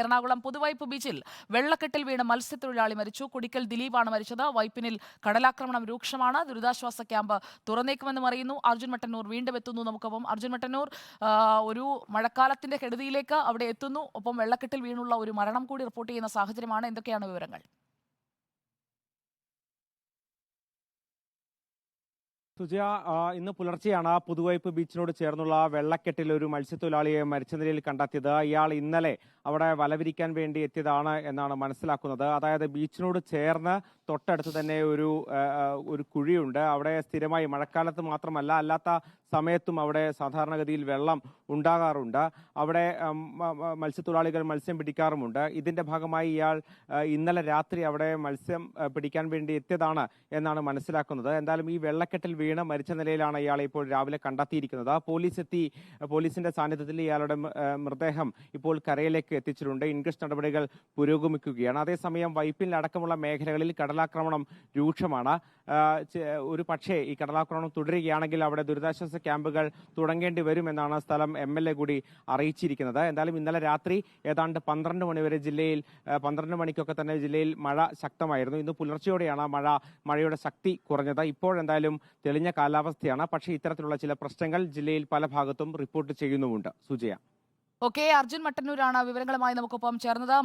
എറണാകുളം പുതുവൈപ്പ് ബീച്ചിൽ വെള്ളക്കെട്ടിൽ വീണ് മത്സ്യത്തൊഴിലാളി മരിച്ചു. കുടിക്കൽ ദിലീപാണ് മരിച്ചത്. വൈപ്പിനിൽ കടലാക്രമണം രൂക്ഷമാണ്. ദുരിതാശ്വാസ ക്യാമ്പ് തുറന്നേക്കുമെന്നും അറിയുന്നു. അർജുൻ മട്ടന്നൂർ വീണ്ടും എത്തുന്നു. നമുക്കൊപ്പം അർജുൻ മട്ടന്നൂർ ഒരു മഴക്കാലത്തിന്റെ കെടുതിയിലേക്ക് അവിടെ എത്തുന്നു. ഒപ്പം വെള്ളക്കെട്ടിൽ വീണുള്ള ഒരു മരണം കൂടി റിപ്പോർട്ട് ചെയ്യുന്ന സാഹചര്യമാണ്. എന്തൊക്കെയാണ് വിവരങ്ങൾ? ആ, ഇന്ന് പുലർച്ചെയാണ് പുതുവൈപ്പ് ബീച്ചിനോട് ചേർന്നുള്ള വെള്ളക്കെട്ടിൽ ഒരു മത്സ്യത്തൊഴിലാളിയെ മരിച്ച നിലയിൽ കണ്ടെത്തിയത്. ഇയാൾ ഇന്നലെ അവിടെ വലവിരിക്കാൻ വേണ്ടി എത്തിയതാണ് എന്നാണ് മനസ്സിലാക്കുന്നത്. അതായത് ബീച്ചിനോട് ചേർന്ന് തൊട്ടടുത്ത് തന്നെ ഒരു ഒരു കുഴിയുണ്ട്. അവിടെ സ്ഥിരമായി മഴക്കാലത്ത് മാത്രമല്ല അല്ലാത്ത സമയത്തും അവിടെ സാധാരണഗതിയിൽ വെള്ളം ഉണ്ടാകാറുണ്ട്. അവിടെ മത്സ്യത്തൊഴിലാളികൾ മത്സ്യം പിടിക്കാറുമുണ്ട്. ഇതിന്റെ ഭാഗമായി ഇയാൾ ഇന്നലെ രാത്രി അവിടെ മത്സ്യം പിടിക്കാൻ വേണ്ടി എത്തിയതാണ് എന്നാണ് മനസ്സിലാക്കുന്നത്. എന്തായാലും ഈ വെള്ളക്കെട്ടിൽ വീണ് മരിച്ച നിലയിലാണ് ഇയാളെ ഇപ്പോൾ രാവിലെ കണ്ടെത്തിയിരിക്കുന്നത്. പോലീസ് എത്തി പോലീസിന്റെ സാന്നിധ്യത്തിൽ ഇയാളുടെ മൃതദേഹം ഇപ്പോൾ കരയിലേക്ക് എത്തിച്ചിട്ടുണ്ട്. ഇൻക്വസ്റ്റ് നടപടികൾ പുരോഗമിക്കുകയാണ്. അതേസമയം വൈപ്പിൽ അടക്കമുള്ള മേഖലകളിൽ കടലാക്രമണം രൂക്ഷമാണ്. ഒരു പക്ഷേ ഈ കടലാക്രമണം തുടരുകയാണെങ്കിൽ അവിടെ ദുരിതാശ്വാസ ക്യാമ്പുകൾ തുടങ്ങേണ്ടി വരുമെന്നാണ് സ്ഥലം എം എൽ എ കൂടി അറിയിച്ചിരിക്കുന്നത്. എന്തായാലും ഇന്നലെ രാത്രി ഏതാണ്ട് പന്ത്രണ്ട് മണിവരെ ജില്ലയിൽ പന്ത്രണ്ട് മണിക്കൊക്കെ തന്നെ ജില്ലയിൽ മഴ ശക്തമായിരുന്നു. ഇന്ന് പുലർച്ചെയോടെയാണ് മഴ മഴയുടെ ശക്തി കുറഞ്ഞത്. ഇപ്പോഴെന്തായാലും തെളിഞ്ഞ കാലാവസ്ഥയാണ്. പക്ഷേ ഇത്തരത്തിലുള്ള ചില പ്രശ്നങ്ങൾ ജില്ലയിൽ പല ഭാഗത്തും റിപ്പോർട്ട് ചെയ്യുന്നുമുണ്ട്. സുജയ. ഓക്കെ അർജുൻ മട്ടന്നൂരാണ് വിവരങ്ങളുമായി നമുക്കൊപ്പം ചേർന്നത്.